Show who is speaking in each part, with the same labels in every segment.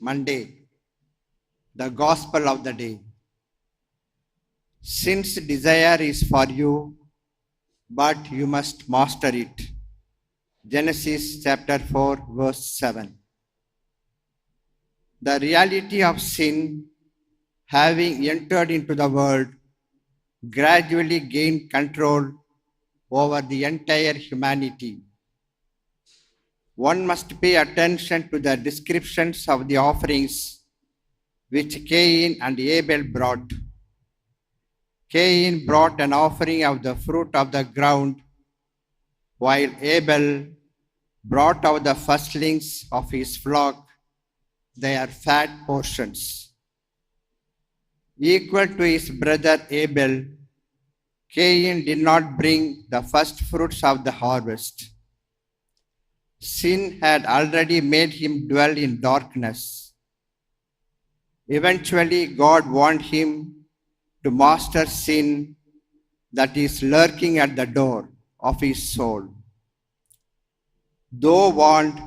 Speaker 1: Monday, the gospel of the day. Sin's desire is for you, but you must master it. Genesis chapter 4, verse 7. The reality of sin, having entered into the world, gradually gained control over the entire humanity. One must pay attention to the descriptions of the offerings which Cain and Abel brought. Cain brought an offering of the fruit of the ground, while Abel brought out the firstlings of his flock, their fat portions. Equal to his brother Abel, Cain did not bring the first fruits of the harvest. Sin had already made him dwell in darkness. Eventually, God warned him to master sin that is lurking at the door of his soul. Though warned,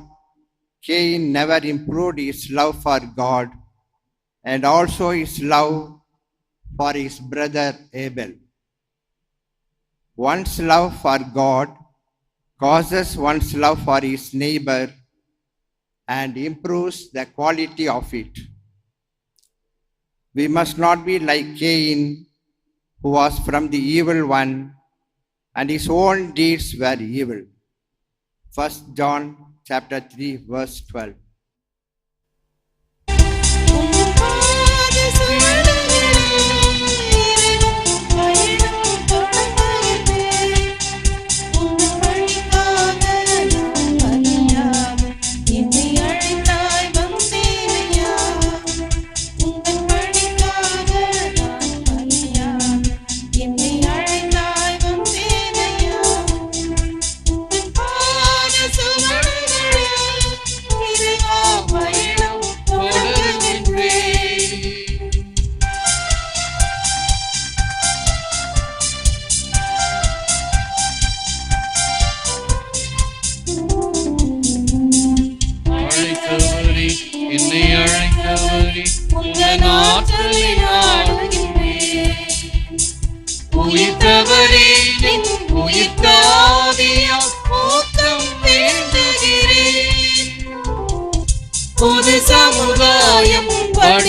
Speaker 1: Cain never improved his love for God and also his love for his brother Abel. One's love for God causes one's love for his neighbor and improves the quality of it. We must not be like Cain, who was from the evil one, and his own deeds were evil. 1 John chapter 3 verse 12.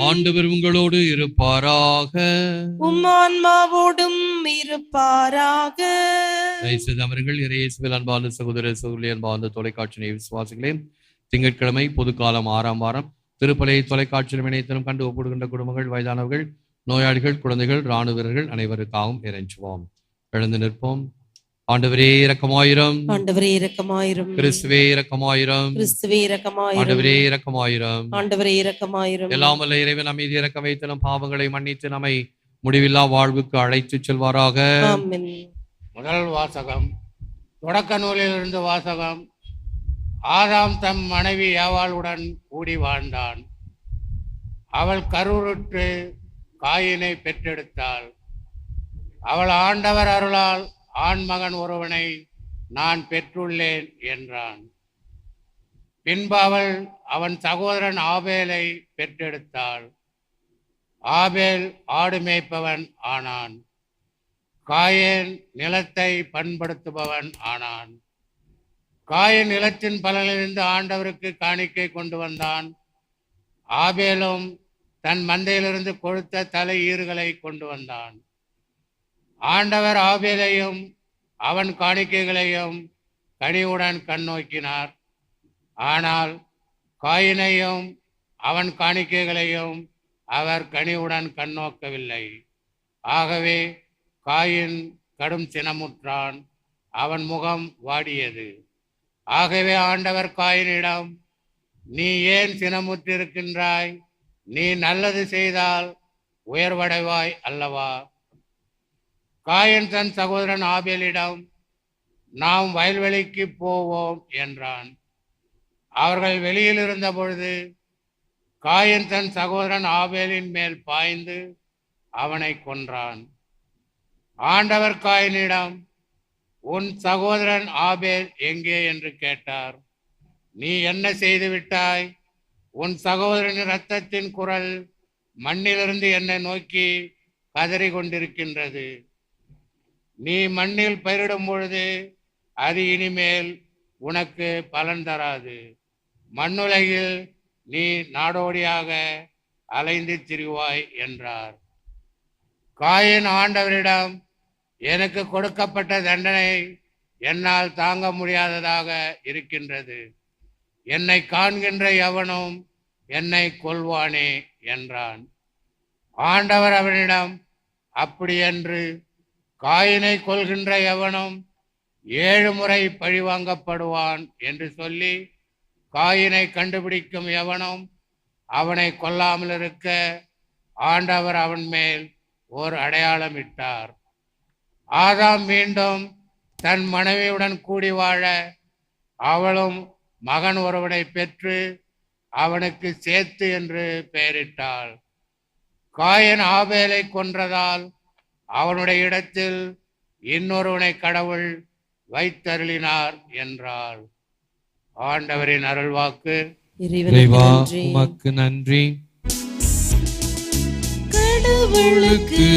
Speaker 2: ஆண்டவர் உங்களோடு இருப்பாராக.
Speaker 3: உம்மான்மாவோடும் இருப்பாராக.
Speaker 2: தயவுசெய்து அவர்கள் இறையேசுவில் அன்பார்ந்த சகோதர சகோதரி அன்பார்ந்த தொலைக்காட்சி விசுவாசிகளே திங்கட்கிழமை பொதுக்காலம் ஆறாம் வாரம் திருப்பலை தொலைக்காட்சி இணையத்திலும் கண்டு ஒப்பிடுகின்ற குடும்பங்கள் வயதானவர்கள் நோயாளிகள் குழந்தைகள் இராணுவ வீரர்கள் அனைவருக்காகவும் இறைஞ்சுவோம். எழுந்து நிற்போம். ஆண்டவரே இரக்கமாயிரம்.
Speaker 3: ஆண்டவரே இரக்கமாயிரும்.
Speaker 2: கிறிஸ்துவே இரக்கமாயிரம்.
Speaker 3: கிறிஸ்துவே இரக்கமாயிரும்.
Speaker 2: ஆண்டவரே இரக்கமாயிரம்.
Speaker 3: ஆண்டவரே இரக்கமாயிரும்.
Speaker 2: எல்லாம் வல்ல இறைவன் அமைதி இறக்க வைத்து நம் பாவங்களை மன்னித்து நம்மை முடிவில்லா வாழ்வுக்கு அழைத்து செல்வாராக.
Speaker 3: ஆமென்.
Speaker 4: முதல் வாசகம் தொடக்க நூலிலிருந்து வாசகம். ஆதாம் தம் மனைவி ஏவாளுடன் கூடி வாழ்ந்தான். அவள் கருவுற்று காயினை பெற்றெடுத்தாள். அவள் ஆண்டவர் அருளால் ஆண்மகன் ஒருவனை நான் பெற்றுள்ளேன் என்றான். பின்பு அவள் அவன் சகோதரன் ஆபேலை பெற்றெடுத்தாள். ஆபேல் ஆடு மேய்ப்பவன் ஆனான். காயேன் நிலத்தை பண்படுத்துபவன் ஆனான். காயன் நிலத்தின் பலனிலிருந்து ஆண்டவருக்கு காணிக்கை கொண்டு வந்தான். ஆபேலும் தன் மந்தையிலிருந்து கொழுத்த தலை ஈறுகளை கொண்டு வந்தான். ஆண்டவர் ஆபேதையும் அவன் காணிக்கைகளையும் கனிவுடன் கண்ணோக்கினார் ஆனால் காயினையும் அவன் காணிக்கைகளையும் அவர் கனிவுடன் கண்ணோக்கவில்லை ஆகவே காயின் கடும் சினமுற்றான் அவன் முகம் வாடியது. ஆகவே ஆண்டவர் காயினிடம் நீ ஏன் சினமுற்றிருக்கின்றாய்? நீ நல்லது செய்தால் உயர்வடைவாய் அல்லவா? காயன் தன் சகோதரன் ஆபேலிடம் நாம் வயல்வெளிக்கு போவோம் என்றான். அவர்கள் வெளியில் இருந்த பொழுது காயன் தன் சகோதரன் ஆபேலின் மேல் பாய்ந்து அவனை கொன்றான். ஆண்டவர் காயனிடம் உன் சகோதரன் ஆபேல் எங்கே? என்று கேட்டார். நீ என்ன செய்து விட்டாய் உன் சகோதரனின் இரத்தத்தின் குரல் மண்ணிலிருந்து என்னை நோக்கி கதறி கொண்டிருக்கின்றது. நீ மண்ணில் பயிரிடும் பொழுது அது இனிமேல் உனக்கு பலன் தராது. மண்ணுலகில் நீ நாடோடியாக அலைந்து திரிவாய் என்றார். காயின் ஆண்டவரிடம் எனக்கு கொடுக்கப்பட்ட தண்டனை என்னால் தாங்க முடியாததாக இருக்கின்றது. என்னை காண்கின்ற எவனும் என்னை கொல்வானே என்றான். ஆண்டவர் அவனிடம் அப்படியென்று காயினை கொள்கின்ற எவனும் ஏழு முறை பழிவாங்கப்படுவான் என்று சொல்லி காயினை கண்டுபிடிக்கும் எவனும் அவனை கொல்லாமல் இருக்க ஆண்டவர் அவன் மேல் ஓர் அடையாளம் இட்டார். ஆதாம் மீண்டும் தன் மனைவியுடன் கூடி வாழ அவளும் மகன் ஒருவனை பெற்று அவனுக்கு சேத்து என்று பெயரிட்டாள். காயன் ஆபேலை கொன்றதால் அவனுடைய இடத்தில் இன்னொருவனை கடவுள் வைத்தருளினார் என்றாள். ஆண்டவரின் அருள்வாக்கு.
Speaker 2: உமக்கு நன்றி.
Speaker 3: கடவுளுக்கு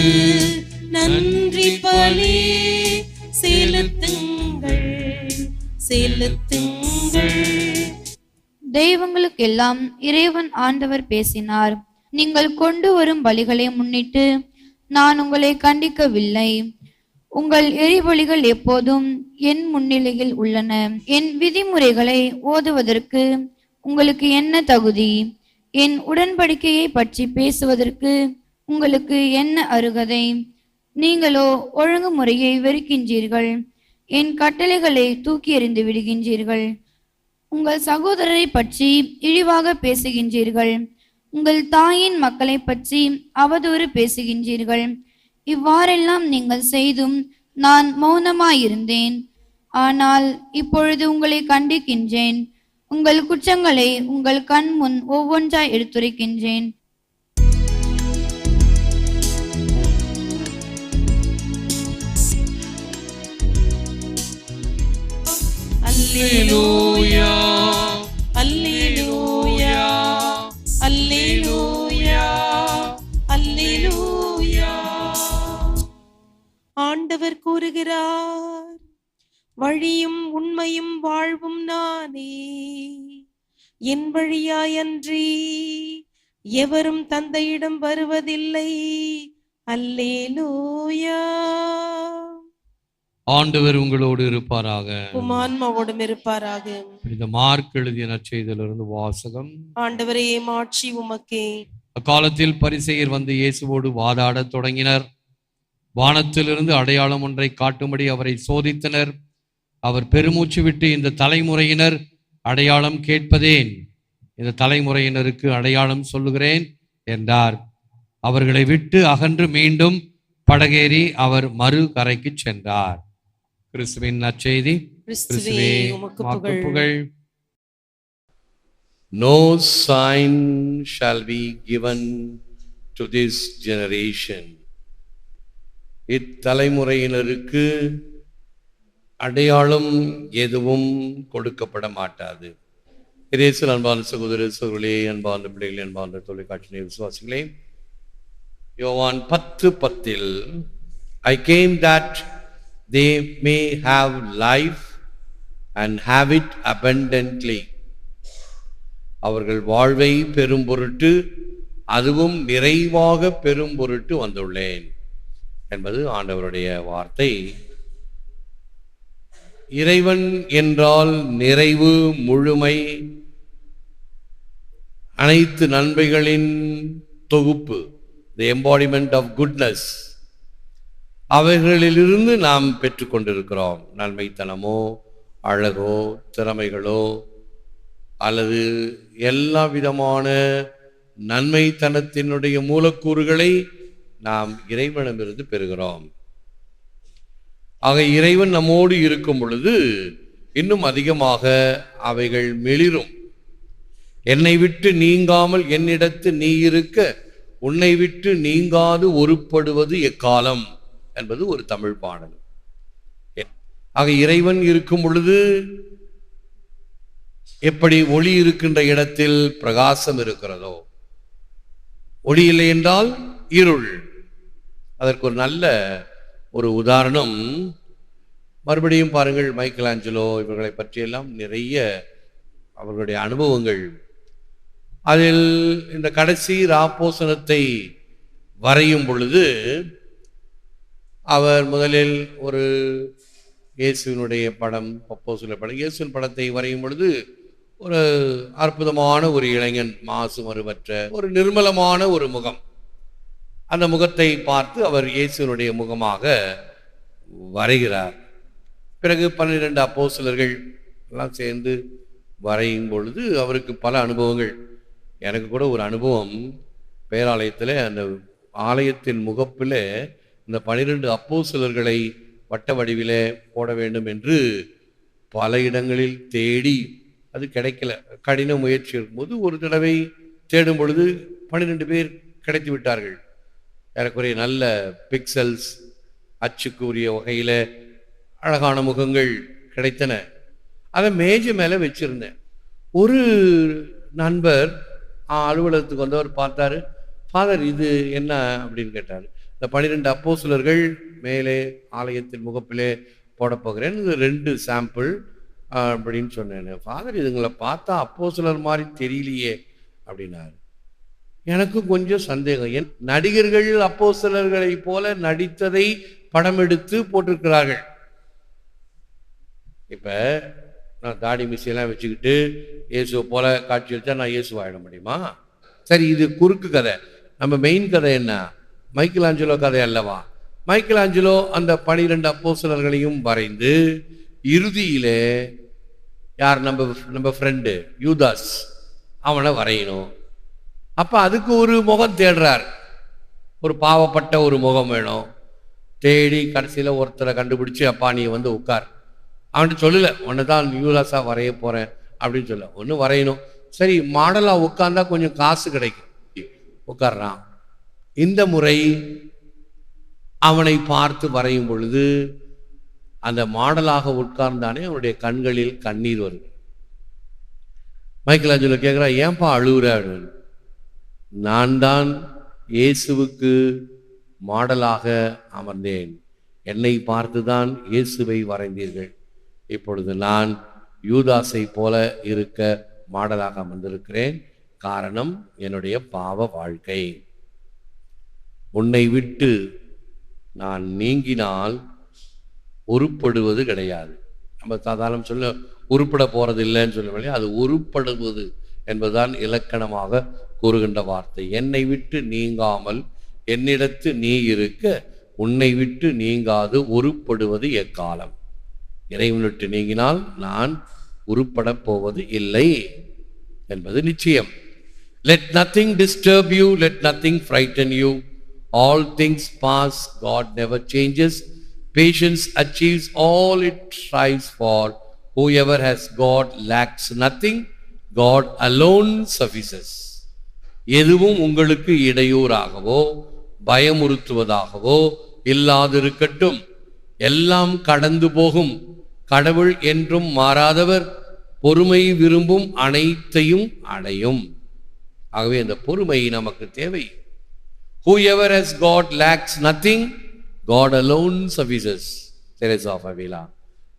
Speaker 3: நன்றி பலி. செலுத்துங்கள் செலுத்துங்கள்.
Speaker 5: தெய்வங்களுக்கெல்லாம் இறைவன் ஆண்டவர் பேசினார். நீங்கள் கொண்டு வரும் பலிகளை முன்னிட்டு நான் உங்களை கண்டிக்கவில்லை. உங்கள் எரிபொலிகள் எப்போதும் என் முன்னிலையில் உள்ளன. என் விதிமுறைகளை ஓதுவதற்கு உங்களுக்கு என்ன தகுதி? என் உடன்படிக்கையை பற்றி பேசுவதற்கு உங்களுக்கு என்ன அருகதை? நீங்களோ ஒழுங்குமுறையை வெறுக்கின்றீர்கள். என் கட்டளைகளை தூக்கி எறிந்து விடுகின்றீர்கள். உங்கள் சகோதரரை பற்றி இழிவாக பேசுகின்றீர்கள். உங்கள் தாயின் மக்களை பற்றி அவதூறு பேசுகின்றீர்கள். இவ்வாறெல்லாம் நீங்கள் செய்தும் நான் மௌனமாயிருந்தேன். ஆனால் இப்பொழுது உங்களை கண்டிக்கின்றேன். உங்கள் குற்றங்களை உங்கள் கண் முன் ஒவ்வொன்றாய் எடுத்துரைக்கின்றேன்.
Speaker 3: Hallelujah. ஆண்டவர் கூறுகிறார் வழியும் உண்மையும் வாழ்வும் நானே. என் வழியாயன்றி எவரும் தந்தையிடம் வருவதில்லை. அல்லேலூயா.
Speaker 2: ஆண்டவர் உங்களோடு இருப்பாராக.
Speaker 3: உமான்மாவோடும் இருப்பாராக.
Speaker 2: இந்த மார்க் எழுதிய நற்செய்தியிலிருந்து வாசகம்.
Speaker 3: ஆண்டவரே மாட்சி உமக்கே.
Speaker 2: அக்காலத்தில் பரிசெயர் வந்து இயேசுவோடு வாதாடத் தொடங்கினர். வானத்திலிருந்து அடையாளம் ஒன்றை காட்டும்படி அவரை சோதித்தனர். அவர் பெருமூச்சு விட்டு இந்த தலைமுறையினர் அடையாளம் கேட்பதேன்? இந்த தலைமுறையினருக்கு அடையாளம் சொல்லுகிறேன் என்றார். அவர்களை விட்டு அகன்று மீண்டும் படகேறி அவர் மறு கரைக்கு சென்றார். கிறிஸ்துவின் நற்செய்தி.
Speaker 3: கிறிஸ்துவே புகழ்.
Speaker 6: No sign shall be given to this generation. இத்தலைமுறையினருக்கு அடையாளம் எதுவும் கொடுக்கப்பட மாட்டாது இரேசல் அன்பான சகோதர சகோதரே அன்பான பிள்ளைகளே அன்பான தொலைக்காட்சி விசுவாசிகளே யோவான் பத்து பத்தில் I came that they may have life and have it abundantly அவர்கள் வாழ்வை பெரும் பொருட்டு அதுவும் நிறைவாக பெரும் பொருட்டு வந்துள்ளேன். என்பது ஆண்டவருடைய வார்த்தை. இறைவன் என்றால் நிறைவு முழுமை அனைத்து நன்மைகளின் தொகுப்பு தி எம்பாடிமெண்ட் ஆஃப் குட்னஸ் அவைகளிலிருந்து நாம் பெற்றுக்கொண்டிருக்கிறோம். நன்மைத்தனமோ அழகோ திறமைகளோ அல்லது எல்லா விதமான நன்மைத்தனத்தினுடைய மூலக்கூறுகளை நாம் இறைவனமிருந்து பெறுகிறோம். ஆக இறைவன் நம்மோடு இருக்கும் பொழுது இன்னும் அதிகமாக அவைகள் மெளிரும் என்னை விட்டு நீங்காமல் என்னிடத்து நீ இருக்க உன்னை விட்டு நீங்காது ஒருப்படுவது எக்காலம்? என்பது ஒரு தமிழ் பாடல். ஆக இறைவன் இருக்கும் பொழுது எப்படி ஒளி இருக்கின்ற இடத்தில் பிரகாசம் இருக்கிறதோ? ஒளி இல்லை என்றால் இருள். அதற்கு ஒரு நல்ல ஒரு உதாரணம். மறுபடியும் பாருங்கள் மைக்கேல் ஆஞ்சலோ இவர்களை பற்றியெல்லாம் நிறைய அவர்களுடைய அனுபவங்கள். அதில் இந்த கடைசி ராப்போசனத்தை வரையும் பொழுது அவர் முதலில் ஒரு இயேசுவினுடைய படம் பப்போசுல படம் இயேசுவின் படத்தை வரையும் பொழுது ஒரு அற்புதமான ஒரு இளைஞன் மாசு மறுவற்ற ஒரு நிர்மலமான ஒரு முகம். அந்த முகத்தை பார்த்து அவர் இயேசுவினுடைய முகமாக வரைகிறார். பிறகு பன்னிரெண்டு அப்போஸ்தலர்கள் எல்லாம் சேர்ந்து வரையும் பொழுது அவருக்கு பல அனுபவங்கள். எனக்கு கூட ஒரு அனுபவம். பேராலயத்தில் அந்த ஆலயத்தின் முகப்பில் இந்த பனிரெண்டு அப்போஸ்தலர்களை வட்ட வடிவிலே போட வேண்டும் என்று பல இடங்களில் தேடி அது கிடைக்கல. கடின முயற்சி இருக்கும்போது ஒரு தடவை தேடும் பொழுது பன்னிரெண்டு பேர் கிடைத்து விட்டார்கள். ஏறக்குறைய நல்ல பிக்சல்ஸ் அச்சுக்குரிய வகையில் அழகான முகங்கள் கிடைத்தன. அதை மேஜை மேலே வச்சிருந்தேன். ஒரு நண்பர் ஆ, அலுவலகத்துக்கு வந்தவர் பார்த்தாரு ஃபாதர் இது என்ன? அப்படின்னு கேட்டார். இந்த பன்னிரெண்டு அப்போசுலர்கள் மேலே ஆலயத்தின் முகப்பிலே போட போகிறேன். இது ரெண்டு சாம்பிள் அப்படின்னு சொன்னேன். ஃபாதர் இதுங்களை பார்த்தா அப்போசுலர் மாதிரி தெரியலையே அப்படின்னாரு. எனக்கும் கொஞ்சம் சந்தேகம். என் நடிகர்கள் அப்போஸ்தலர்களைப் போல நடித்ததை படம் எடுத்து போட்டிருக்கிறார்கள். இப்போ நான் தாடி மிசையெல்லாம் வச்சுக்கிட்டு இயேசுவை போல காட்சி வச்சா நான் இயேசுவாயிட முடியுமா? சரி இது குறுக்கு கதை. நம்ம மெயின் கதை என்ன? மைக்கேல் ஆஞ்சலோ கதை அல்லவா? மைக்கேல் ஆஞ்சலோ அந்த பனிரெண்டு அப்போஸ்தலர்களையும் வரைந்து இறுதியிலே யார் நம்ம நம்ம ஃப்ரெண்டு யூதாஸ். அவனை வரையணும். அப்போ அதுக்கு ஒரு முகம் தேடுறார். ஒரு பாவப்பட்ட ஒரு முகம் வேணும். தேடி கடைசியில் ஒருத்தரை கண்டுபிடிச்சி அப்பா நீ வந்து உட்கார். அவன்கிட்ட சொல்லல. ஒன்று தான் நியூலாஸாக வரைய போகிறேன் அப்படின்னு சொல்ல. ஒன்று வரையணும். சரி மாடலாக உட்கார்ந்தா கொஞ்சம் காசு கிடைக்கும். உட்கார்றான். இந்த முறை அவனை பார்த்து வரையும் பொழுது அந்த மாடலாக உட்கார்ந்தானே அவனுடைய கண்களில் கண்ணீர் வரும் மைக்கேல் ஆஞ்சலோ கேட்குறா ஏன்பா அழுகுற அப்படின்னு. நான் தான் இயேசுவுக்கு மாடலாக அமர்ந்தேன். என்னை பார்த்துதான் இயேசுவை வரைந்தீர்கள். இப்பொழுது நான் யூதாசை போல இருக்க மாடலாக அமர்ந்திருக்கிறேன். காரணம் என்னுடைய பாவ வாழ்க்கை. உன்னை விட்டு நான் நீங்கினால் உருப்படுவது கிடையாது. நம்ம சாதாரணம் சொல்ல உருப்பட போறது இல்லைன்னு சொல்லுவோம் அது உருப்படுவது என்பதுதான் இலக்கணமாக கூறுகின்ற வார்த்தை என்னை விட்டு நீங்காமல் என்னிடத்து நீ இருக்க உன்னை விட்டு நீங்காது உருப்படுவது எக்காலம்? இறைவன் விட்டு நீங்கினால் நான் உருப்படப் போவது இல்லை என்பது நிச்சயம். Let nothing disturb you let nothing frighten you all things pass God never changes patience achieves all it strives for whoever has God lacks nothing God alone suffices எதுவும் உங்களுக்கு இடையூறாகவோ பயமுறுத்துவதாகவோ இல்லாதிருக்கட்டும். எல்லாம் கடந்து போகும். கடவுள் என்றும் மாறாதவர். பொறுமை விரும்பும் அனைத்தையும் அடையும். ஆகவே அந்த பொறுமை நமக்கு தேவை. Whoever has God lacks nothing God alone suffices. Teresa of Avila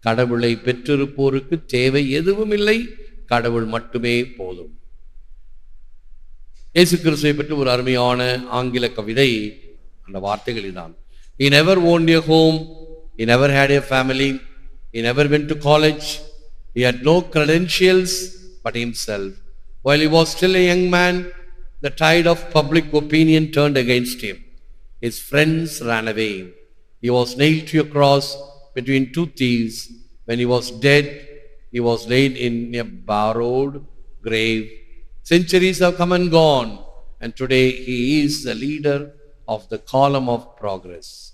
Speaker 6: கடவுளை பெற்றிருப்போருக்கு தேவை எதுவும் இல்லை. கடவுள் மட்டுமே போதும். இயேசு கிறிஸ்துவை பற்றி ஒரு அருமையான ஆங்கில கவிதை அந்த வார்த்தைகள் இதான் he never owned a home he never had a family he never went to college he had no credentials but himself while he was still a young man the tide of public opinion turned against him his friends ran away he was nailed to a cross between two thieves when he was dead he was laid in a borrowed grave Centuries have come and gone, and today he is the leader of the column of progress.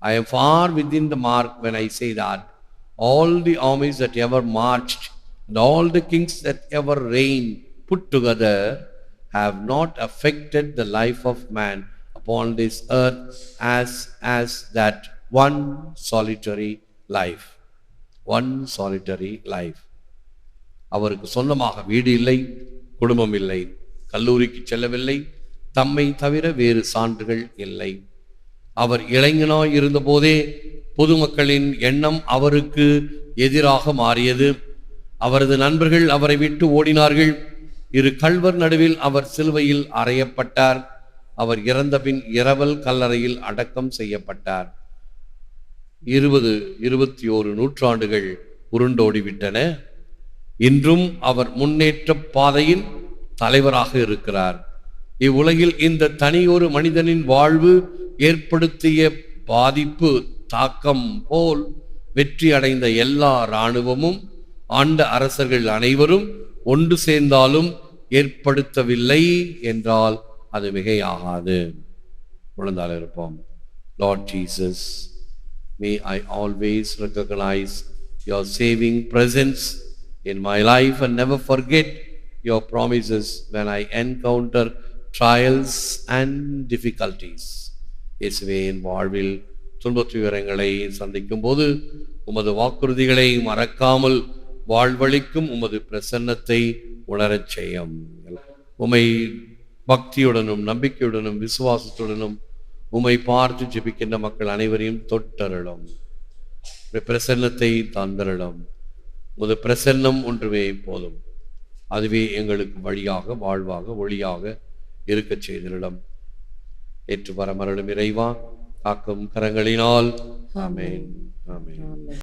Speaker 6: I am far within the mark when I say that all the armies that ever marched and all the kings that ever reigned put together have not affected the life of man upon this earth as, as that one solitary life. One solitary life. அவருக்கு சொந்தமாக வீடு இல்லை குடும்பம் இல்லை. கல்லூரிக்கு செல்லவில்லை. தம்மை தவிர வேறு சான்றுகள் இல்லை. அவர் இளைஞனாய் இருந்தபோதே பொதுமக்களின் எண்ணம் அவருக்கு எதிராக மாறியது. அவரது நண்பர்கள் அவரை விட்டு ஓடினார்கள். இரு கள்வர் நடுவில் அவர் சிலுவையில் அறையப்பட்டார். அவர் இறந்தபின் இரவல் கல்லறையில் அடக்கம் செய்யப்பட்டார். இருபது இருபத்தி ஓரு நூற்றாண்டுகள் உருண்டோடிவிட்டன. இன்றும் அவர் முன்னேற்ற பாதையின் தலைவராக இருக்கிறார். இவ்வுலகில் இந்த தனியொரு மனிதனின் வாழ்வு ஏற்படுத்திய பாதிப்பு தாக்கம் போல் வெற்றி அடைந்த எல்லா இராணுவமும் ஆண்ட அரசர்கள் அனைவரும் ஒன்று சேர்ந்தாலும் ஏற்படுத்தவில்லை என்றால் அது மிகையாகாது. உணர்ந்தால் இருப்போம். Lord Jesus may I always recognize your saving presence in my life and never forget your promises when I encounter trials and difficulties. இயேசுவேன் வாழ்வில் துன்பத்து விவரங்களை சந்திக்கும் போது உமது வாக்குறுதிகளை மறக்காமல் வாழ்வழிக்கும் உமது பிரசன்னத்தை உணரச் செய்யும். உமை பக்தியுடனும் நம்பிக்கையுடனும் விசுவாசத்துடனும் உம்மை பார்த்து ஜெபிக்கின்ற மக்கள் அனைவரையும் தொட்டருளும். பிரசன்னத்தை தந்தருளும் உமது பிரசன்னம் ஒன்றுமே போதும். அதுவே எங்களுக்கு வழியாக வாழ்வாக ஒளியாக இருக்கச் செய்திருளும் ஏற்று வரமருளும் இறைவா காக்கும் கரங்களினால். ஆமேன். ஆமேன்.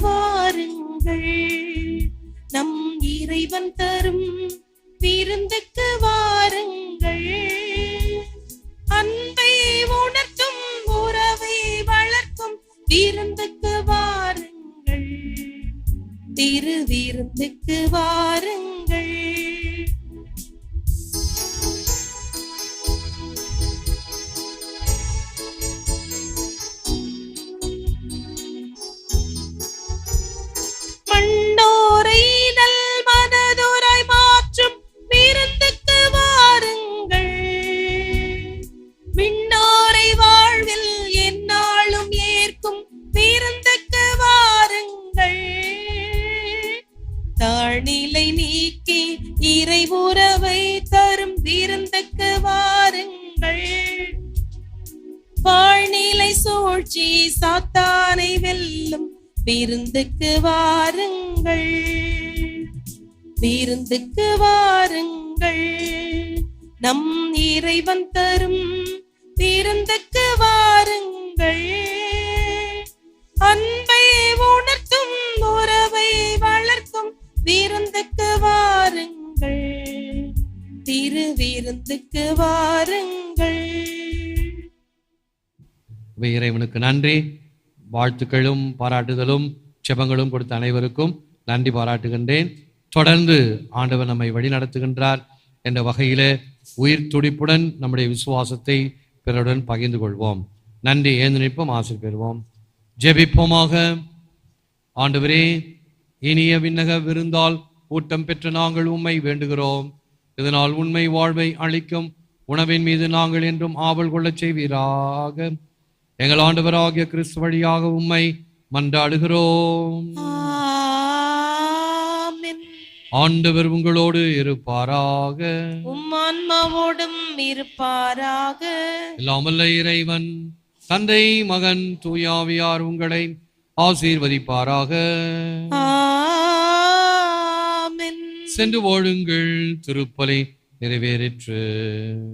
Speaker 3: வாருங்கள். நம் இறைவன் தரும் விருந்துக்கு வாருங்கள். அன்பை உணர்த்தும் உறவை வளர்க்கும் விருந்துக்கு வாருங்கள். திரு விருந்துக்கு வாருங்கள். விருந்துக்கு வாருங்கள். விருந்துக்கு வாருங்கள். நம் இறைவன் தரும் விருந்துக்கு வாருங்கள். அன்பை உணர்த்தும் உறவை வளர்க்கும் விருந்துக்கு வாருங்கள். திரு விருந்துக்கு வாருங்கள்.
Speaker 2: இறைவனுக்கு நன்றி. வாழ்த்துக்களும் பாராட்டுதலும் செபங்களும் கொடுத்த அனைவருக்கும் நன்றி பாராட்டுகின்றேன். தொடர்ந்து ஆண்டவர் நம்மை வழிநடத்துகின்றார் என்ற வகையிலே உயிர் துடிப்புடன் நம்முடைய விசுவாசத்தை பிறருடன் பகிர்ந்து கொள்வோம். நன்றி ஏந்து நிற்போம் ஆசை பெறுவோம் ஜெபிப்போமாக. ஆண்டவரே இனிய விண்ணக விருந்தால் ஊட்டம் பெற்ற நாங்கள் உண்மை வேண்டுகிறோம். இதனால் உண்மை வாழ்வை அளிக்கும் உணவின் மீது நாங்கள் என்றும் ஆவல் கொள்ளச் செய்வீராக. எங்கள் ஆண்டவராகிய கிறிஸ்து வழியாக உம்மை மன்றாடுகிறோம். ஆண்டவர் உங்களோடு இருப்பாராக.
Speaker 3: உம் ஆன்மாவோடும் இருப்பாராக.
Speaker 2: எல்லாமல்ல இறைவன் தந்தை மகன் தூயாவியார் உங்களை ஆசீர்வதிப்பாராக. சென்று வாழுங்கள் திருப்பலி நிறைவேறிற்று.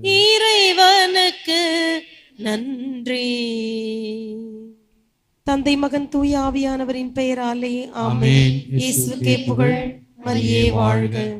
Speaker 3: இறைவனுக்கு நன்றி. தந்தை மகன் தூய ஆவியானவரின் பெயராலே ஆமென்.
Speaker 2: ஆமென்.
Speaker 3: இயேசுவுக்கே புகழ். மரியே வாழ்க.